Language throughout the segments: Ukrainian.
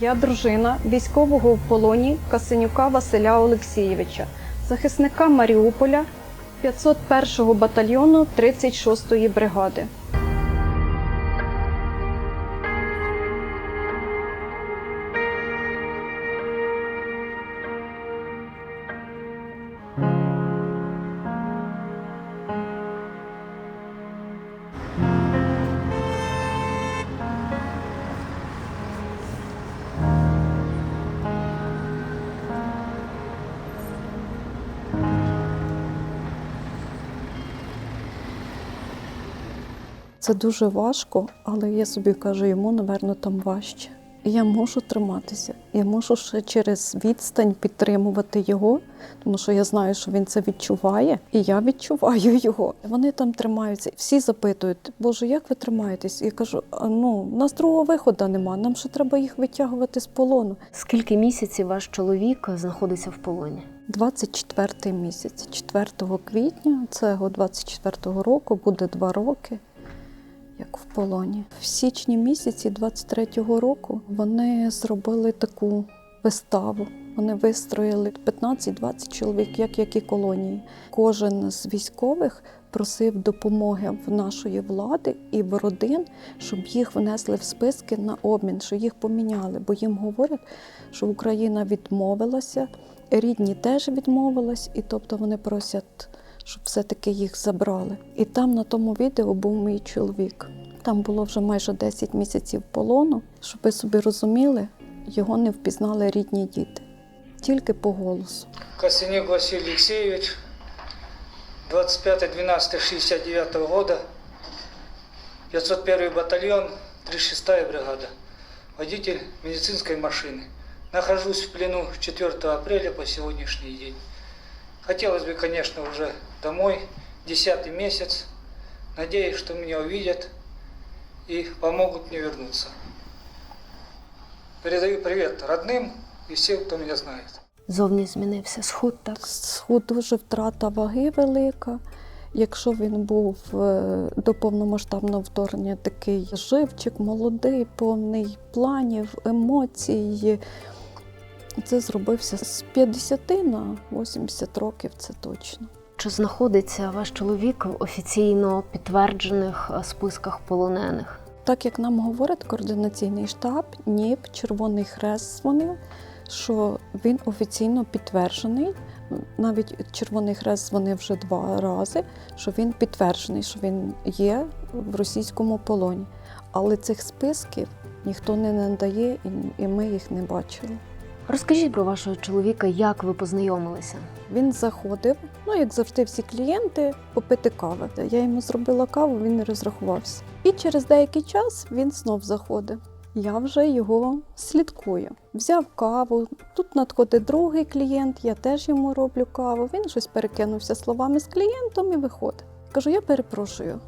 Я дружина військового в полоні Касенюка Василя Олексійовича, захисника Маріуполя 501-го батальйону 36-ї бригади. Це дуже важко, але я собі кажу, йому, напевно, там важче. Я можу триматися. Я можу ще через відстань підтримувати його, тому що я знаю, що він це відчуває, і я відчуваю його. Вони там тримаються. Всі запитують, Боже, як ви тримаєтесь? Я кажу: ну, у нас другого виходу нема, нам ще треба їх витягувати з полону. Скільки місяців ваш чоловік знаходиться в полоні? 24 місяць, 4 квітня цього 24 року буде два роки, як в полоні. В січні місяці 23-го року вони зробили таку виставу. Вони вистроїли 15-20 чоловік, як які колонії. Кожен з військових просив допомоги в нашої влади і в родин, щоб їх внесли в списки на обмін, що їх поміняли, бо їм говорять, що Україна відмовилася, рідні теж відмовились, і тобто вони просять, щоб все-таки їх забрали. І там на тому відео був мій чоловік. Там було вже майже 10 місяців полону. Щоб ви собі розуміли, його не впізнали рідні діти, тільки по голосу. Косинюк Василий Алексеевич, 25.12.69 года, 501 батальон, 36-я бригада, водитель медицинской машины. Нахожусь в плену 4 апреля по сегодняшний день. Хотелось бы, конечно, уже домой, 10 месяц. Надеюсь, что меня увидят и помогут мне вернуться. Передаю привет родным и всем, кто меня знает. Зовні змінився схуд, так? Схуд дуже втрата ваги велика. Якщо він був е, до повномасштабного вторгнення такий живчик, молодий, повний планів, емоцій, це зробився з 50 на 80 років, це точно. Чи знаходиться ваш чоловік в офіційно підтверджених е, списках полонених? Так як нам говорить координаційний штаб, НІП, Червоний Хрест дзвонив, що він офіційно підтверджений. Навіть Червоний Хрест дзвонив вже два рази, що він підтверджений, що він є в російському полоні. Але цих списків ніхто не надає, і- і ми їх не бачили. Розкажіть про вашого чоловіка, як ви познайомилися? Він заходив, ну як завжди, всі клієнти попити кави. Я йому зробила каву, він не розрахувався. І через деякий час він знов заходив. Я вже його слідкую. Взяв каву. Тут надходить другий клієнт, я теж йому роблю каву. Він щось перекинувся словами з клієнтом і виходить. Кажу, я перепрошую,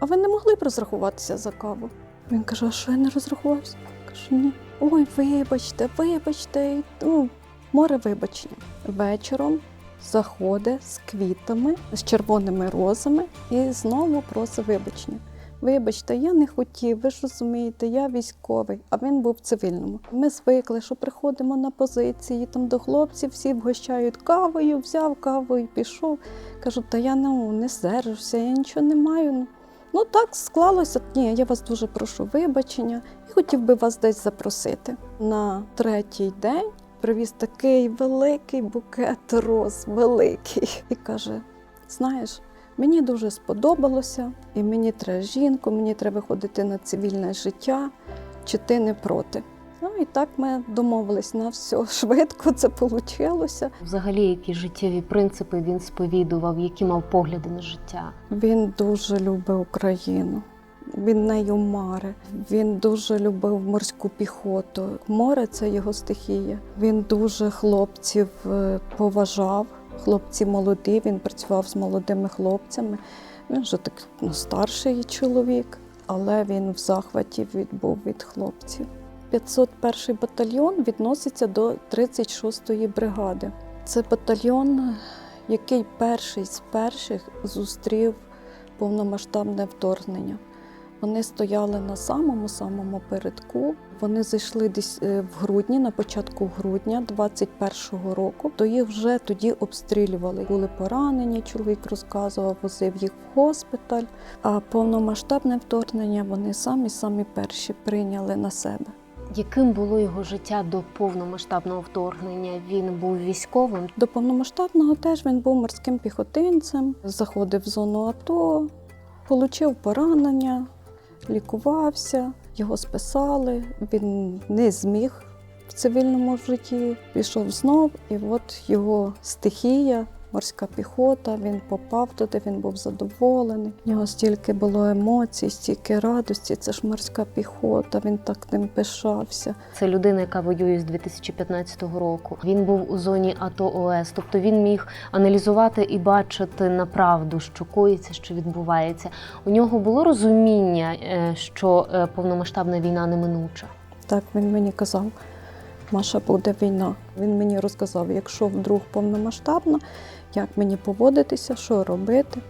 а ви не могли б розрахуватися за каву? Він каже, а що я не розрахувався? Кажу, ні. Ой, вибачте, вибачте. Ну, море вибачення. Вечором заходить з квітами, з червоними розами і знову просить вибачення. Вибачте, я не хотів, ви ж розумієте, я військовий, а він був цивільному. Ми звикли, що приходимо на позиції, там до хлопців всі вгощають кавою, взяв каву і пішов. Кажу, та я ну, не сержуся, я нічого не маю. Ну, так склалося. Ні, я вас дуже прошу вибачення хотів би вас десь запросити. На третій день привіз такий великий букет роз, великий. І каже: знаєш, мені дуже сподобалося, і мені треба жінку, мені треба ходити на цивільне життя, чи ти не проти? Ну і так ми домовились на все швидко, це вийшло. Взагалі, які життєві принципи він сповідував, які мав погляди на життя? Він дуже любив Україну. Він нею маре. Він дуже любив морську піхоту. Море це його стихія. Він дуже хлопців е, поважав. Хлопці молоді. Він працював з молодими хлопцями. Він вже так ну, старший чоловік, але він в захваті від, був від хлопців. 501 батальйон відноситься до 36-ї бригади. Це батальйон, який перший з перших зустрів повномасштабне вторгнення. Вони стояли на самому самому передку. Вони зайшли десь е, в грудні, на початку грудня 21-го року. То їх вже тоді обстрілювали. Були поранені. Чоловік розказував, возив їх в госпіталь. А повномасштабне вторгнення вони самі самі перші прийняли на себе. Яким було його життя до повномасштабного вторгнення? Він був військовим. До повномасштабного теж він був морським піхотинцем, заходив в зону АТО, отримав поранення, лікувався, його списали. Він не зміг в цивільному житті, пішов знов, і от його стихія. Морська піхота, він попав туди, він був задоволений. В нього стільки було емоцій, стільки радості. Це ж морська піхота, він так ним пишався. Це людина, яка воює з 2015 року. Він був у зоні АТО ОС, тобто він міг аналізувати і бачити на правду, що коїться, що відбувається. У нього було розуміння, е, що е, повномасштабна війна неминуча. Так він мені казав, Маша, буде війна. Він мені розказав, якщо вдруг повномасштабна, як мені поводитися, що робити.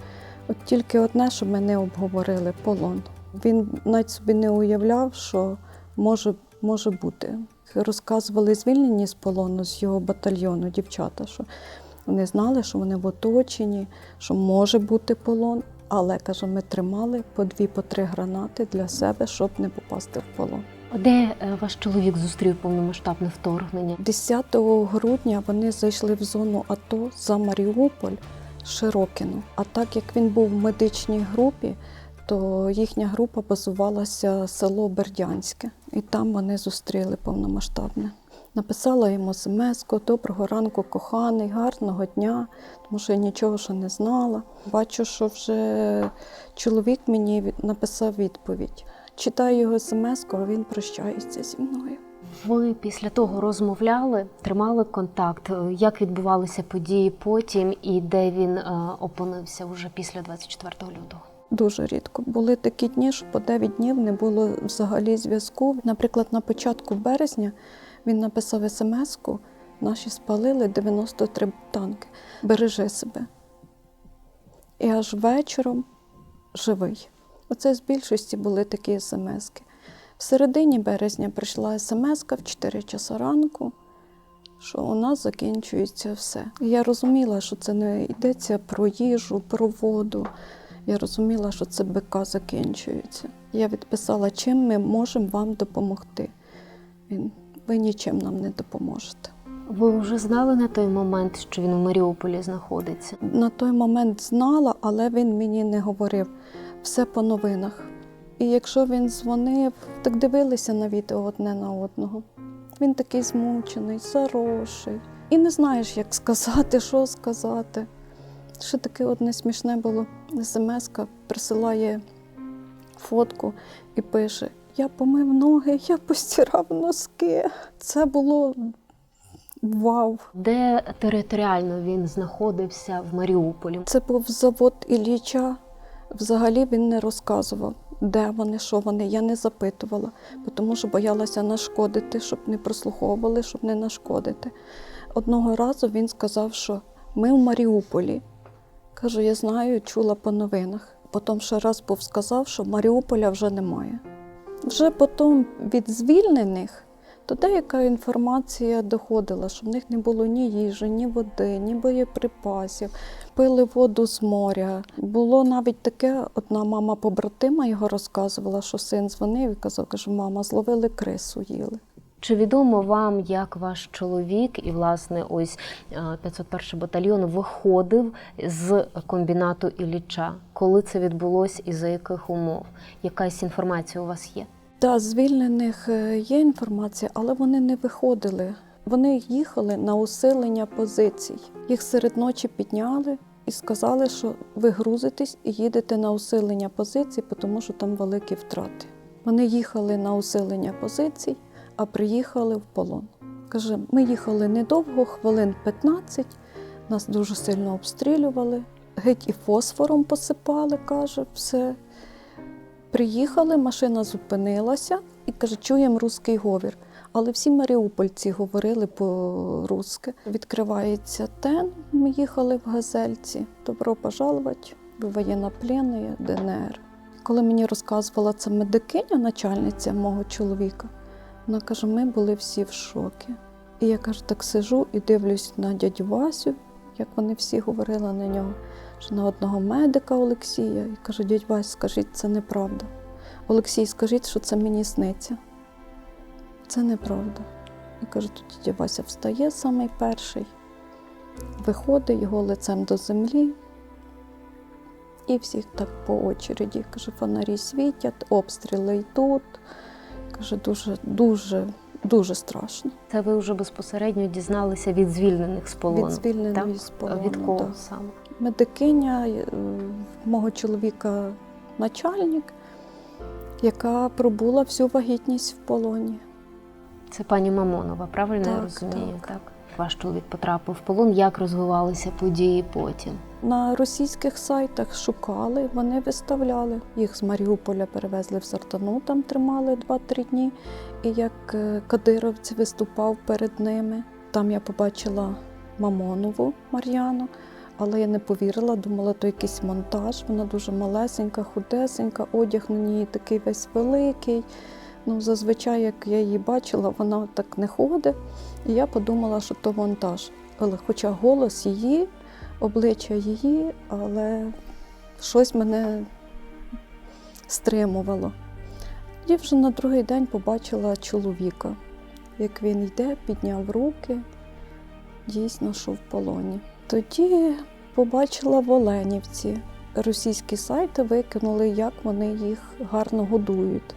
От тільки одне, що ми не обговорили полон. Він навіть собі не уявляв, що може, може бути. Розказували звільнені з полону з його батальйону дівчата, що вони знали, що вони в оточенні, що може бути полон. Але каже, ми тримали по дві, по три гранати для себе, щоб не попасти в полон. Де е, ваш чоловік зустрів повномасштабне вторгнення? 10 грудня вони зайшли в зону АТО за Маріуполь Широкіно. А так як він був в медичній групі, то їхня група базувалася село Бердянське, і там вони зустріли повномасштабне. Написала йому смс доброго ранку, коханий, гарного дня, тому що я нічого ще не знала. Бачу, що вже чоловік мені написав відповідь. Читаю його смс, а він прощається зі мною. Ви після того розмовляли, тримали контакт. Як відбувалися події потім, і де він е, опинився вже після 24 лютого? Дуже рідко. Були такі дні, що по 9 днів не було взагалі зв'язку. Наприклад, на початку березня він написав смс-ку, наші спалили 93 танки. Бережи себе. І аж вечором живий. Оце з більшості були такі смски. В середині березня прийшла смс в 4 часа ранку, що у нас закінчується все. Я розуміла, що це не йдеться про їжу, про воду. Я розуміла, що це БК закінчується. Я відписала, чим ми можемо вам допомогти. Він, ви нічим нам не допоможете. Ви вже знали на той момент, що він у Маріуполі знаходиться? На той момент знала, але він мені не говорив все по новинах. І якщо він дзвонив, так дивилися на відео одне на одного. Він такий змучений, заросший. І не знаєш, як сказати, що сказати. Ще таке одне смішне було. СМС-ка присилає фотку і пише: Я помив ноги, я постирав носки. Це було вау. Де територіально він знаходився в Маріуполі? Це був завод Ілліча. Взагалі він не розказував, де вони, що вони. Я не запитувала, тому що боялася нашкодити, щоб не прослуховували, щоб не нашкодити. Одного разу він сказав, що ми в Маріуполі. Кажу, я знаю, чула по новинах. Потім ще раз був сказав, що Маріуполя вже немає. Вже потім від звільнених то деяка інформація доходила, що в них не було ні їжі, ні води, ні боєприпасів, пили воду з моря. Було навіть таке, одна мама побратима його розказувала, що син дзвонив і казав, каже, мама, зловили крису, їли. Чи відомо вам, як ваш чоловік і власне ось е, 501 батальйон виходив з комбінату Ілліча? Коли це відбулось і за яких умов? Якась інформація у вас є? Та звільнених е, є інформація, але вони не виходили. Вони їхали на усилення позицій. Їх серед ночі підняли і сказали, що ви грузитесь і їдете на усилення позицій, тому що там великі втрати. Вони їхали на усилення позицій, а приїхали в полон. Каже, ми їхали недовго, хвилин 15, нас дуже сильно обстрілювали, геть і фосфором посипали, каже, все. Приїхали, машина зупинилася і каже, чуємо русський говір. Але всі маріупольці говорили по-русски. Відкривається тен. Ми їхали в газельці. Добро пожаловать, ви воєннопленні ДНР. Коли мені розказувала це медикиня, начальниця мого чоловіка, вона каже: ми були всі в шокі. І я кажу, так сижу і дивлюсь на дядю Васю, як вони всі говорили на нього, що на одного медика Олексія. І кажу, дядь Вась, скажіть, це неправда. Олексій, скажіть, що це мені сниться. Це неправда. І каже, тут дядя Вася встає самий перший, виходить його лицем до землі. І всіх так по очереді. Каже, фонарі світять, обстріли йдуть. Каже, дуже, дуже, дуже страшно. Це ви вже безпосередньо дізналися від звільнених з полону. Від звільненої так? з полону. від кого да. саме? Медикиня е, мого чоловіка начальник, яка пробула всю вагітність в полоні. Це пані Мамонова, правильно я Так, розумію? так. Ваш чоловік потрапив в полон. Як розвивалися події потім? На російських сайтах шукали, вони виставляли. Їх з Маріуполя перевезли в Сартану, там тримали 2-3 дні. І як е, кадировець виступав перед ними, там я побачила Мамонову Мар'яну, але я не повірила, думала, то якийсь монтаж. Вона дуже малесенька, худесенька, одяг на ній такий весь великий. Ну, зазвичай, як я її бачила, вона так не ходить. І я подумала, що то монтаж. Але хоча голос її обличчя її, але щось мене стримувало. І вже на другий день побачила чоловіка, як він йде, підняв руки, дійсно, що в полоні. Тоді побачила в Оленівці. Російські сайти викинули, як вони їх гарно годують.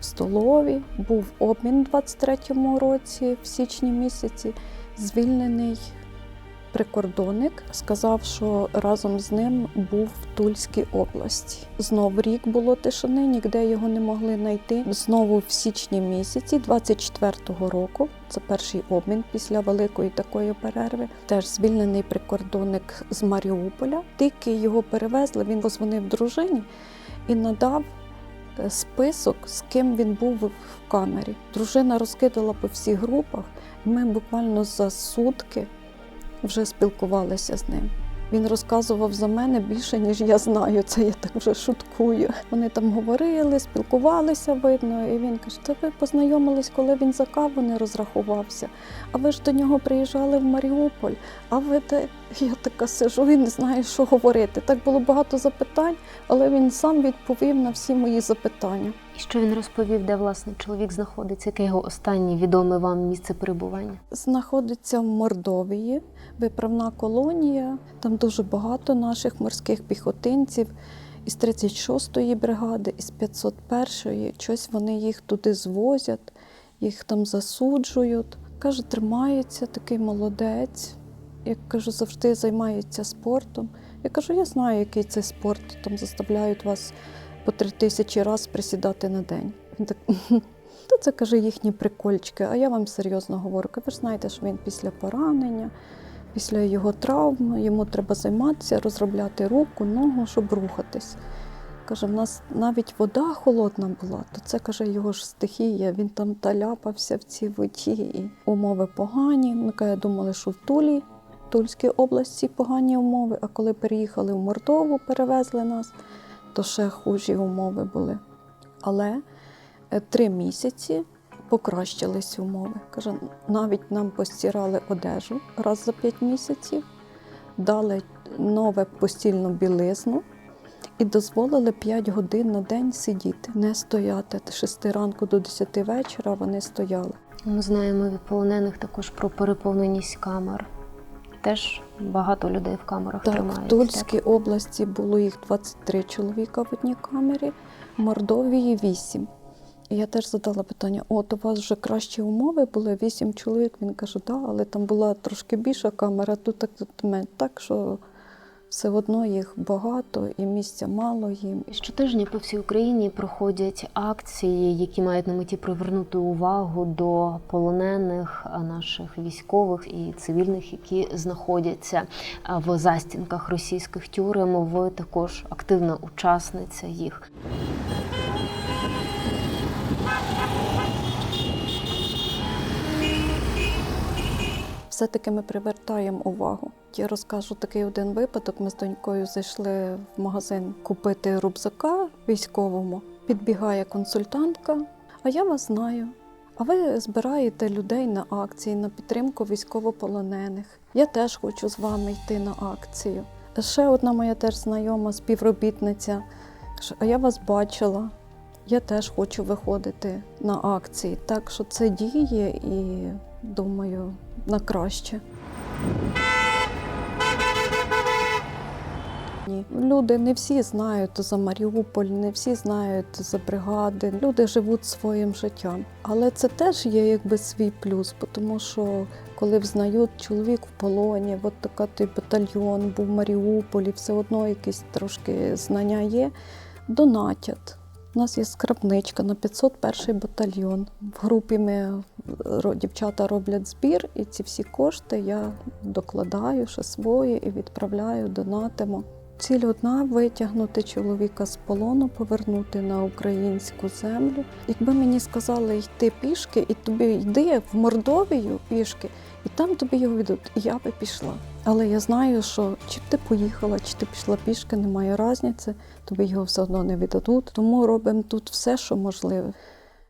В столові був обмін у 23-му році, в січні місяці, звільнений прикордонник сказав, що разом з ним був в Тульській області. Знов рік було тишини, ніде його не могли знайти. Знову в січні місяці 24-го року, це перший обмін після великої такої перерви. Теж звільнений прикордонник з Маріуполя. Тільки його перевезли, він позвонив дружині і надав. е, Список, з ким він був в камері. Дружина розкидала по всіх групах. Ми буквально за сутки вже спілкувалися з ним. Він розказував за мене більше, ніж я знаю. Це я так вже шуткую. Вони там говорили, спілкувалися, видно, і він каже: Та ви познайомились, коли він за каву не розрахувався. А ви ж до нього приїжджали в Маріуполь. А ви де я така сижу і не знаю, що говорити. Так було багато запитань, але він сам відповів на всі мої запитання. І що він розповів, де власне чоловік знаходиться? Яке його останнє відоме вам місце перебування? знаходиться в Мордовії, виправна колонія. Там дуже багато наших морських піхотинців із 36-ї бригади, із 501-ї. Щось вони їх туди звозять, їх там засуджують. Каже, тримається такий молодець. Як кажу, завжди займається спортом. Я кажу, я знаю, який це спорт. Там заставляють вас по три тисячі раз присідати на день. Він так то це каже їхні прикольчики. А я вам серйозно говорю. Ви ж знаєте, що він після поранення, після його травм, йому треба займатися, розробляти руку, ногу, щоб рухатись. Каже, в нас навіть вода холодна була, то це каже його ж стихія. Він там таляпався в цій воді. І умови погані. Ми каже, думали, що в Тулі, Тульській області погані умови. А коли переїхали в Мордову, перевезли нас, то ще хужі умови були. Але е, три місяці покращились умови. Каже, навіть нам постирали одежу раз за п'ять місяців, дали нове постільну білизну і дозволили 5 годин на день сидіти, не стояти. З 6 ранку до 10 вечора вони стояли. Ми знаємо від полонених також про переповненість камер. Теж багато людей в камерах Так, тримають. в Тульській області було їх 23 чоловіка в одній камері, в Мордовії 8. І я теж задала питання: от у вас вже кращі умови були, 8 чоловік. Він каже, так, але там була трошки більша камера, тут так. Так що все одно їх багато і місця мало їм. Щотижня по всій Україні проходять акції, які мають на меті привернути увагу до полонених наших військових і цивільних, які знаходяться в застінках російських тюрем. Ви також активна учасниця їх. Все-таки ми привертаємо увагу навіть розкажу такий один випадок. Ми з донькою зайшли в магазин купити рюкзака військовому. Підбігає консультантка. А я вас знаю. А ви збираєте людей на акції на підтримку військовополонених. Я теж хочу з вами йти на акцію. Ще одна моя теж знайома співробітниця. А я вас бачила. Я теж хочу виходити на акції. Так що це діє і думаю на краще. Люди не всі знають за Маріуполь, не всі знають за бригади. Люди живуть своїм життям. Але це теж є якби свій плюс, тому що коли взнають чоловік в полоні, от така той батальйон був в Маріуполі, все одно якісь трошки знання є, донатять. У нас є скрабничка на 501 батальйон. В групі ми дівчата роблять збір, і ці всі кошти я докладаю ще свої і відправляю, донатимо. Ціль одна витягнути чоловіка з полону, повернути на українську землю. Якби мені сказали йти пішки, і тобі йди в Мордовію пішки, і там тобі його віддадуть, і я би пішла. Але я знаю, що чи ти поїхала, чи ти пішла пішки, немає різниці, тобі його все одно не віддадуть. Тому робимо тут все, що можливе.